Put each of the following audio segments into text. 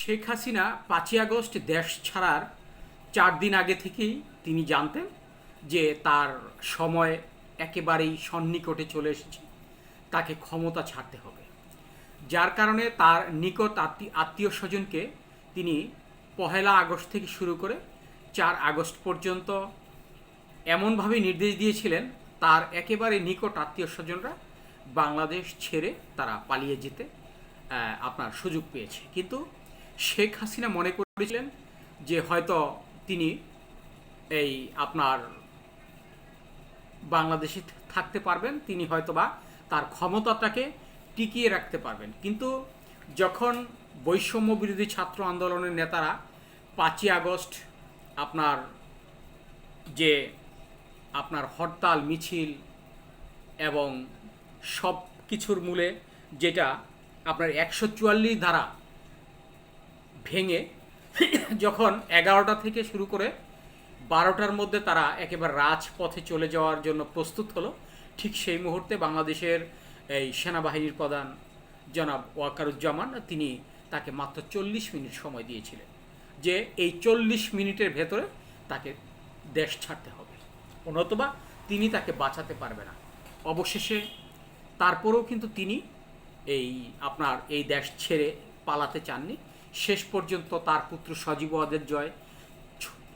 শেখ হাসিনা পাঁচই আগস্ট দেশ ছাড়ার চার দিন আগে থেকেই তিনি জানতেন যে তার সময় একেবারেই সন্নিকটে চলে এসেছে। তাকে ক্ষমতা ছাড়তে হবে। যার কারণে তার নিকট আত্মীয় স্বজনকে তিনি পহেলা আগস্ট থেকে শুরু করে চার আগস্ট পর্যন্ত এমনভাবে নির্দেশ দিয়েছিলেন, তার একেবারে নিকট আত্মীয় স্বজনরা বাংলাদেশ ছেড়ে তারা পালিয়ে যেতে আপনার সুযোগ পেয়েছে। কিন্তু শেখ হাসিনা মনে করেছিলেন যে হয়তো তিনি এই আপনার বাংলাদেশে থাকতে পারবেন, তিনি হয়তোবা তার ক্ষমতাটাকে টিকিয়ে রাখতে পারবেন। কিন্তু যখন বৈষম্য বিরোধী ছাত্র আন্দোলনের নেতারা পাঁচই আগস্ট আপনার যে আপনার হরতাল, মিছিল এবং সব কিছুর মূলে যেটা আপনার একশো চুয়াল্লিশ ধারা ভেঙে যখন এগারোটা থেকে শুরু করে বারোটার মধ্যে তারা একেবারে রাজপথে চলে যাওয়ার জন্য প্রস্তুত হলো। ঠিক সেই মুহূর্তে বাংলাদেশের এই সেনাবাহিনীর প্রধান জনাব ওয়াকারুজ্জামান, তিনি তাকে মাত্র চল্লিশ মিনিট সময় দিয়েছিলেন যে এই চল্লিশ মিনিটের ভেতরে তাকে দেশ ছাড়তে হবে। অন্যতবা তিনি তাকে বাঁচাতে পারবে না। অবশেষে তারপরেও কিন্তু তিনি এই আপনার এই দেশ ছেড়ে পালাতে চাননি। শেষ পর্যন্ত তার পুত্র সজীব ওয়াদের জয়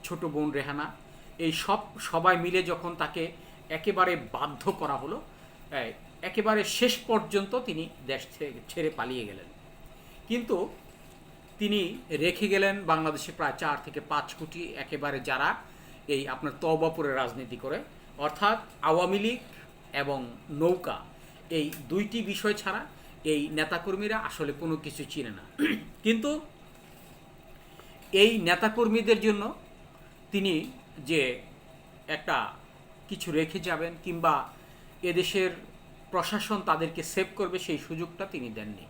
ছোট বোন রেহানা। এই সব, সবাই মিলে যখন তাকে একেবারে বাধ্য করা হলো একেবারে শেষ পর্যন্ত তিনি দেশ ছেড়ে- ছেড়ে পালিয়ে গেলেন। কিন্তু তিনি রেখে গেলেন বাংলাদেশে প্রায় চার থেকে পাঁচ কোটি একেবারে যারা এই আপনার তবাপুরে রাজনীতি করে। অর্থাৎ আওয়ামী লীগ এবং নৌকা এই দুইটি বিষয় ছাড়া এই নেতাকর্মীরা আসলে কোনো কিছু চিনে না। কিন্তু এই নেতাকর্মীদের জন্য তিনি যে একটা কিছু রেখে যাবেন কিংবা এদেশের প্রশাসন তাদেরকে সেভ করবে সেই সুযোগটা তিনি দেননি।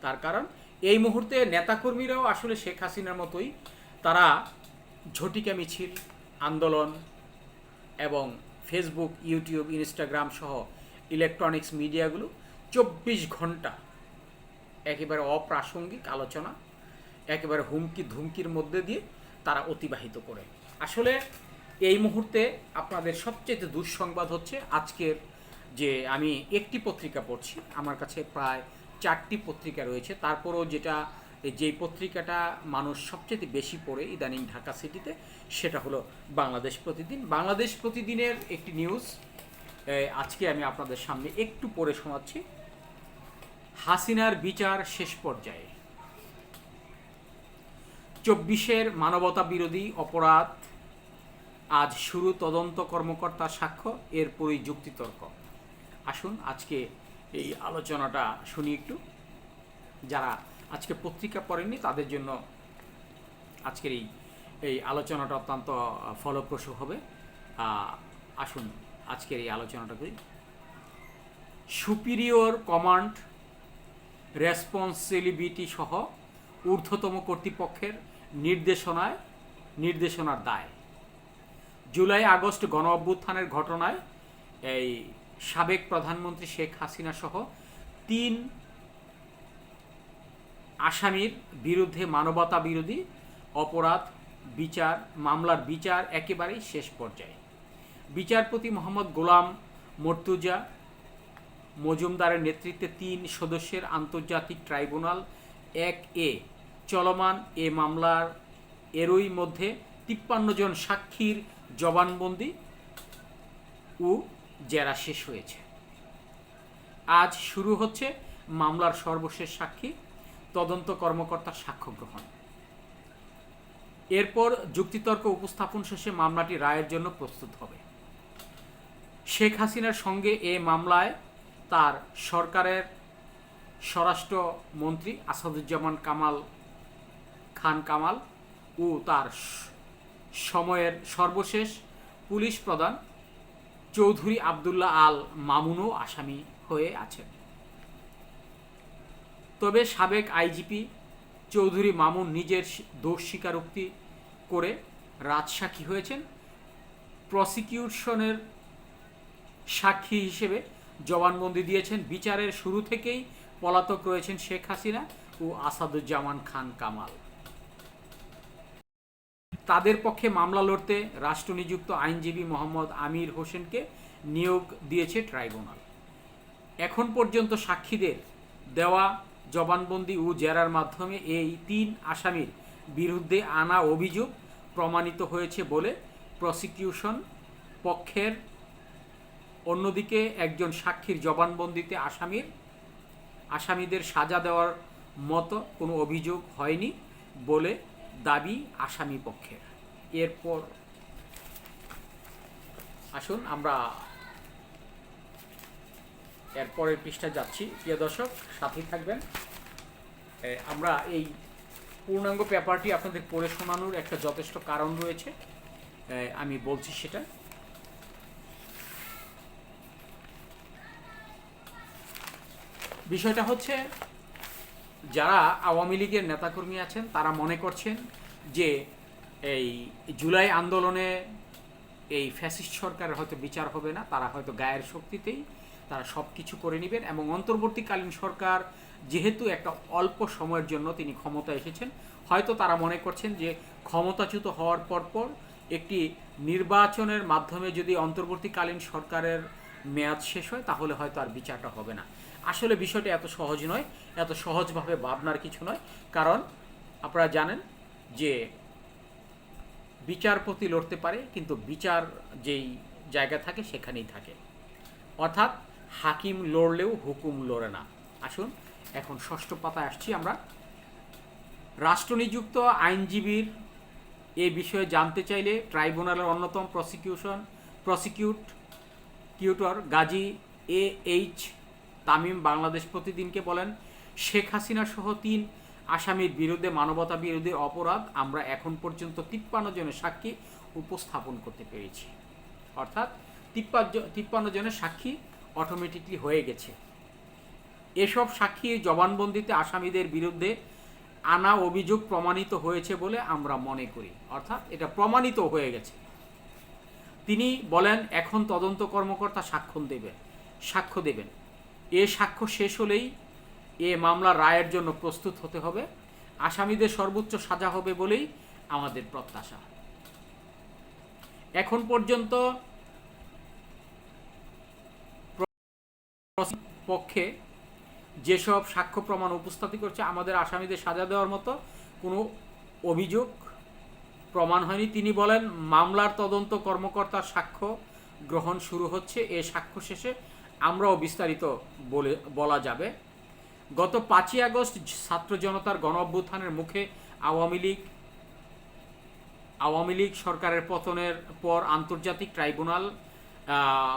তার কারণ এই মুহূর্তে নেতাকর্মীরাও আসলে শেখ হাসিনার মতোই তারা ঝটিকা মিছিল, আন্দোলন এবং ফেসবুক ইউটিউব ইনস্টাগ্রাম সহ ইলেকট্রনিক্স মিডিয়াগুলো চব্বিশ ঘণ্টা। একেবারে অপ্রাসঙ্গিক আলোচনা, একেবারে হুমকি ধুমকির মধ্যে দিয়ে তারা অতিবাহিত করে। আসলে এই মুহূর্তে আপনাদের সবচেয়ে দুঃসংবাদ হচ্ছে আজকের যে আমি একটি পত্রিকা পড়ছি, আমার কাছে প্রায় চারটি পত্রিকা রয়েছে। তারপরও যেটা, যেই পত্রিকাটা মানুষ সবচেয়ে বেশি পড়ে ইদানিং ঢাকা সিটিতে, সেটা হলো বাংলাদেশ প্রতিদিন। বাংলাদেশ প্রতিদিনের একটি নিউজ আজকে আমি আপনাদের সামনে একটু পড়ে শোনাচ্ছি। হাসিনার বিচার শেষ পর্যায়ে। চব্বিশের মানবতা বিরোধী অপরাধ, আজ শুরু তদন্ত কর্মকর্তার সাক্ষ্য, এরপরই যুক্তিতর্ক। আসুন, আজকে এই আলোচনাটা শুনি একটু। যারা আজকে পত্রিকা পড়েননি, তাদের জন্য আজকের এই এই আলোচনাটা অত্যন্ত ফলপ্রসূ হবে। আসুন। আজকের এই আলোচনাটা করি। সুপিরিয়র কমান্ড, রেসপন্সিবিলিটি সহ ঊর্ধ্বতম কর্তৃপক্ষের নির্দেশনায়, নির্দেশনার দায়। জুলাই আগস্ট গণ অভ্যুত্থানের ঘটনায় এই সাবেক প্রধানমন্ত্রী শেখ হাসিনা সহ তিন আসামির বিরুদ্ধে মানবতা বিরোধী অপরাধ, বিচার, মামলার বিচার একেবারেই শেষ পর্যায়ে। বিচারপতি মোহাম্মদ গোলাম মর্তুজা, মজুমদারের নেতৃত্বে তিন সদস্যের আন্তর্জাতিক ট্রাইব্যুনাল, এক এ চলমান এ মামলার, এরই মধ্যে তিপ্পান্ন জন সাক্ষীর জবানবন্দি ও জেরা শেষ হয়েছে। আজ শুরু হচ্ছে মামলার সর্বশেষ সাক্ষী, তদন্ত কর্মকর্তার সাক্ষ্য গ্রহণ। এরপর যুক্তিতর্ক উপস্থাপন শেষে মামলাটি রায়ের জন্য প্রস্তুত হবে। শেখ হাসিনার সঙ্গে এ মামলায় তার সরকারের স্বরাষ্ট্রমন্ত্রী আসাদুজ্জামান কামাল খান কামাল ও তার সময়ের সর্বশেষ পুলিশ প্রধান চৌধুরী আবদুল্লাহ আল মামুনও আসামি হয়ে আছেন। তবে সাবেক আইজিপি চৌধুরী মামুন নিজের দোষ স্বীকারোক্তি করে রাজসাক্ষী হয়েছেন। প্রসিকিউশনের সাক্ষী হিসেবে জবানবন্দি দিয়েছেন। বিচারের শুরু থেকেই পলাতক রয়েছেন শেখ হাসিনা ও আসাদুজ্জামান খান কামাল। তাদের পক্ষে মামলা লড়তে রাষ্ট্রনিযুক্ত আইনজীবী মোহাম্মদ আমির হোসেনকে নিয়োগ দিয়েছে ট্রাইব্যুনাল। এখন পর্যন্ত সাক্ষীদের দেওয়া জবানবন্দি ও জেরার মাধ্যমে এই তিন আসামির বিরুদ্ধে আনা অভিযোগ প্রমাণিত হয়েছে বলে প্রসিকিউশন পক্ষের অন্যদিকে একজন সাক্ষীর জবানবন্দিতে আসামির, আসামিদের সাজা দেওয়ার মতো কোনো অভিযোগ হয়নি বলে দাবি আসামি পক্ষের। এরপর আসুন আমরা এরপরের পৃষ্ঠা যাচ্ছি। প্রিয় দর্শক, সাথেই থাকবেন। আমরা এই পূর্ণাঙ্গ পেপারটি আপনাদের পড়ে শোনানোর একটা যথেষ্ট কারণ রয়েছে। আমি বলছি সেটা। বিষয়টা হচ্ছে, যারা আওয়ামী লীগের নেতাকর্মী আছেন, তারা মনে করছেন যে এই জুলাই আন্দোলনে এই ফ্যাসিস্ট সরকারের হয়তো বিচার হবে না, তারা হয়তো গায়ের শক্তিতেই তারা সব কিছু করে নেবেন এবং অন্তর্বর্তীকালীন সরকার যেহেতু একটা অল্প সময়ের জন্য তিনি ক্ষমতা এসেছেন, হয়তো তারা মনে করছেন যে ক্ষমতাচ্যুত হওয়ার পরপর একটি নির্বাচনের মাধ্যমে যদি অন্তর্বর্তীকালীন সরকারের মেয়াদ শেষ হয়, তাহলে হয়তো আর বিচারটা হবে না। আসলে বিষয়টা এত সহজ নয়, এত সহজভাবে ভাবনার কিছু নয়। কারণ আপনারা জানেন যে বিচারপতি লড়তে পারে, কিন্তু বিচার যেই জায়গা থাকে সেখানেই থাকে। অর্থাৎ হাকিম লড়লেও হুকুম লড়ে না। আসুন, এখন ষষ্ঠ পাতায় আসছি আমরা। রাষ্ট্রনিযুক্ত আইনজীবীর এ বিষয়ে জানতে চাইলে ট্রাইব্যুনালের অন্যতম prosecution, prosecutor Gazi A H Tamim Bangladesh প্রতিদিনকে বলেন, শেখ হাসিনা সহ তিন আসামির বিরুদ্ধে মানবতা বিরোধী অপরাধ আমরা এখন পর্যন্ত তিপ্পান্ন জনের সাক্ষী উপস্থাপন করতে পেরেছি। অর্থাৎ তিপ্পান্ন জনের সাক্ষী অটোমেটিকলি হয়ে গেছে। এসব সাক্ষী জবানবন্দিতে আসামিদের বিরুদ্ধে আনা অভিযোগ প্রমাণিত হয়েছে বলে আমরা মনে করি। অর্থাৎ এটা প্রমাণিত হয়ে গেছে। তিনি বলেন, এখন তদন্ত কর্মকর্তা সাক্ষ্য দেবেন সাক্ষ্য দেবেন। এ সাক্ষ্য শেষ হলেই এ মামলা রায়ের জন্য প্রস্তুত হতে হবে। আসামিদের সর্বোচ্চ সাজা হবে বলেই আমাদের প্রত্যাশা। এখন পর্যন্ত পক্ষে যেসব সাক্ষ্য প্রমাণ উপস্থাপিত করছে, আমাদের আসামিদের সাজা দেওয়ার মতো কোনো অভিযোগ প্রমাণ হয়নি। তিনি বলেন, মামলার তদন্ত কর্মকর্তার সাক্ষ্য গ্রহণ শুরু হচ্ছে, এ সাক্ষ্য শেষে আমরাও বিস্তারিত বলে, বলা যাবে। গত পাঁচই আগস্ট ছাত্র জনতার গণ অভ্যুত্থানের মুখে আওয়ামী লীগ আওয়ামী লীগ সরকারের পতনের পর আন্তর্জাতিক ট্রাইব্যুনাল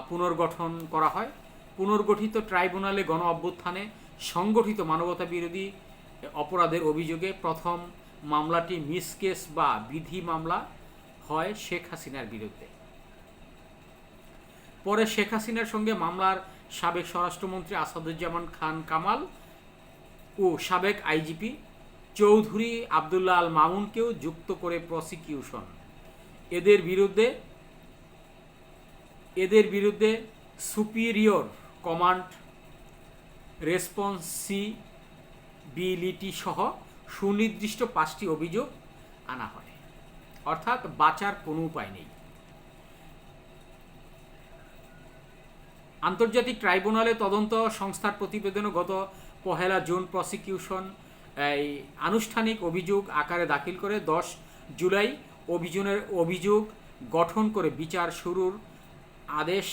পুনর্গঠন করা হয়। পুনর্গঠিত ট্রাইব্যুনালে গণ অভ্যুত্থানে সংগঠিত মানবতা বিরোধী অপরাধের অভিযোগে প্রথম মামলাটি মিসকেস বা বিধি মামলা হয় শেখ হাসিনার বিরুদ্ধে। পরে শেখ হাসিনার সঙ্গে মামলার সাবেক স্বরাষ্ট্রমন্ত্রী আসাদুজ্জামান খান কামাল ও সাবেক আইজিপি চৌধুরী আবদুল্লাহ আল মামুনকেও যুক্ত করে প্রসিকিউশন। এদের বিরুদ্ধে এদের বিরুদ্ধে সুপিরিয়র কমান্ড রেসপন্সিবিলিটি সহ সুনির্দিষ্ট পাঁচটি অভিযোগ আনা হয়। অর্থাৎ বাঁচার কোনো উপায় নেই। আন্তর্জাতিক ট্রাইব্যুনালে তদন্ত সংস্থার প্রতিবেদনে গত পহেলা জুন প্রসিকিউশন, এই আনুষ্ঠানিক অভিযোগ আকারে দাখিল করে দশ জুলাই অভিযোগের অভিযোগ গঠন করে বিচার শুরুর আদেশ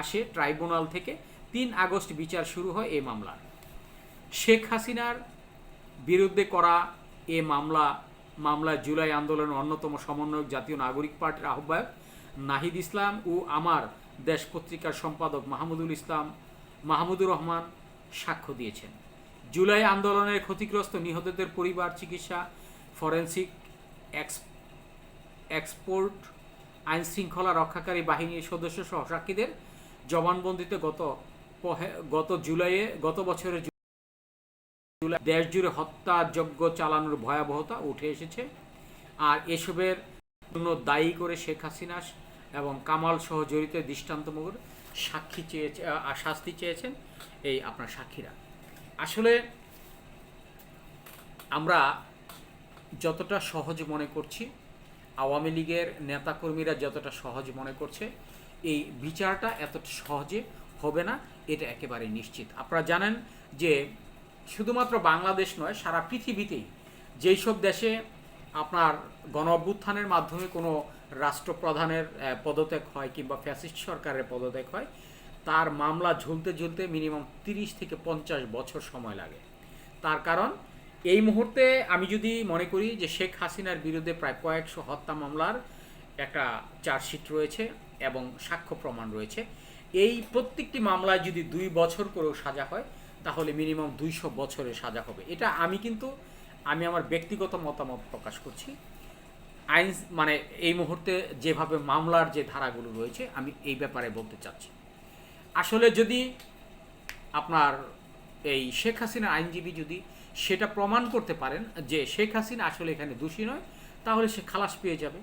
আসে ট্রাইব্যুনাল থেকে। তিন আগস্ট বিচার শুরু হয় এ মামলার। শেখ হাসিনার বিরুদ্ধে করা এ মামলা মামলা জুলাই আন্দোলনের অন্যতম সমন্বয়ক জাতীয় নাগরিক পার্টির আহ্বায়ক নাহিদ ইসলাম ও আমার দেশ পত্রিকার সম্পাদক মাহমুদুল ইসলাম, মাহমুদুর রহমান সাক্ষ্য দিয়েছেন। জুলাই আন্দোলনের ক্ষতিগ্রস্ত নিহতদের পরিবার চিকিৎসা, ফরেন্সিক এক্স এক্সপোর্ট আইন শৃঙ্খলা রক্ষাকারী বাহিনীর সদস্য সহ সাক্ষীদের জবানবন্দিতে গত গত জুলাইয়ে, গত বছরের জুলাই দেশ জুড়ে হত্যাযজ্ঞ চালানোর ভয়াবহতা উঠে এসেছে। আর এসবের জন্য দায়ী করে শেখ হাসিনা এবং কামাল সহ জড়িত দৃষ্টান্তমূলক সাক্ষী চেয়েছে শাস্তি চেয়েছেন এই আপনার সাক্ষীরা। আসলে আমরা যতটা সহজ মনে করছি, আওয়ামী লীগের নেতাকর্মীরা যতটা সহজ মনে করছে, এই বিচারটা এতটা সহজে হবে না, এটা একেবারে নিশ্চিত। আপনারা জানেন যে শুধুমাত্র বাংলাদেশ নয়, সারা পৃথিবীতেই যেই সব দেশে আপনার গণ অভ্যুত্থানের মাধ্যমে কোনো রাষ্ট্রপ্রধানের পদত্যাগ হয় কিংবা ফ্যাসিস্ট সরকারের পদত্যাগ হয়, তার মামলা ঝুলতে ঝুলতে মিনিমাম তিরিশ থেকে পঞ্চাশ বছর সময় লাগে। তার কারণ, এই মুহূর্তে আমি যদি মনে করি যে শেখ হাসিনার বিরুদ্ধে প্রায় কয়েকশো হত্যা মামলার একটা চার্জশিট রয়েছে এবং সাক্ষ্য প্রমাণ রয়েছে। এই প্রত্যেকটি মামলায় যদি দুই বছর করেও সাজা হয় তাহলে মিনিমাম দুইশো বছরের সাজা হবে। এটা আমি কিন্তু, আমি আমার ব্যক্তিগত মতামত প্রকাশ করছি। আইন মানে এই মুহূর্তে যেভাবে মামলার যে ধারাগুলো রয়েছে, আমি এই ব্যাপারে বলতে চাচ্ছি। আসলে যদি আপনার এই শেখ হাসিনা আইনজীবী যদি সেটা প্রমাণ করতে পারেন যে শেখ হাসিনা আসলে এখানে দোষী নয়, তাহলে সে খালাস পেয়ে যাবে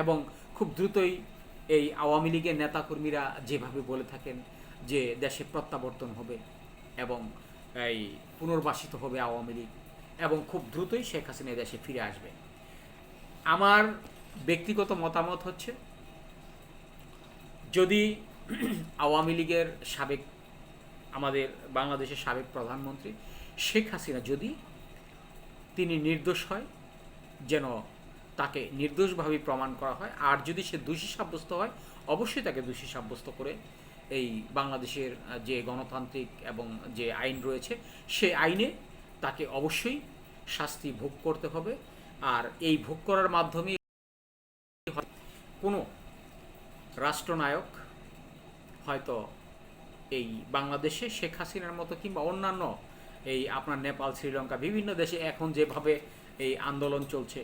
এবং খুব দ্রুতই এই আওয়ামী লীগের নেতাকর্মীরা যেভাবে বলে থাকেন যে দেশে প্রত্যাবর্তন হবে এবং এই পুনর্বাসিত হবে আওয়ামী লীগ এবং খুব দ্রুতই শেখ হাসিনা দেশে ফিরে আসবে। আমার ব্যক্তিগত মতামত হচ্ছে, যদি আওয়ামী লীগের সাবেক, আমাদের বাংলাদেশের সাবেক প্রধানমন্ত্রী শেখ হাসিনা যদি তিনি নির্দোষ হয়, যেন তাকে নির্দোষভাবে প্রমাণ করা হয়, আর যদি সে দোষী সাব্যস্ত হয়, অবশ্যই তাকে দোষী সাব্যস্ত করে এই বাংলাদেশের যে গণতান্ত্রিক এবং যে আইন রয়েছে, সে আইনে তাকে অবশ্যই শাস্তি ভোগ করতে হবে। আর এই ভোগ করার মাধ্যমে কোনো রাষ্ট্রনায়ক হয়তো এই বাংলাদেশে শেখ হাসিনার মতো কিংবা অন্যান্য এই আপনার নেপাল, শ্রীলঙ্কা, বিভিন্ন দেশে এখন যেভাবে এই আন্দোলন চলছে,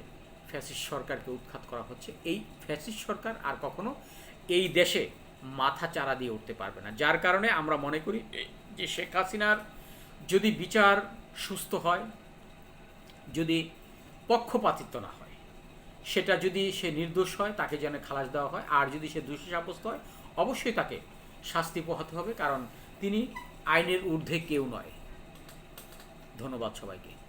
ফ্যাসিস্ট সরকারকে উৎখাত করা হচ্ছে, এই ফ্যাসিস্ট সরকার আর কখনো এই দেশে মাথা চারা দিয়ে উঠতে পারবে না। যার কারণে আমরা মনে করি যে শেখ হাসিনার যদি বিচার সুস্থ হয়, যদি পক্ষপাতিত্ব না হয়, সেটা যদি সে নির্দোষ হয়, তাকে যেন খালাস দেওয়া হয়, আর যদি সে দোষী সাব্যস্ত হয়, অবশ্যই তাকে শাস্তি পোহাতে হবে, কারণ তিনি আইনের ঊর্ধ্বে কেউ নয়। ধন্যবাদ সবাইকে।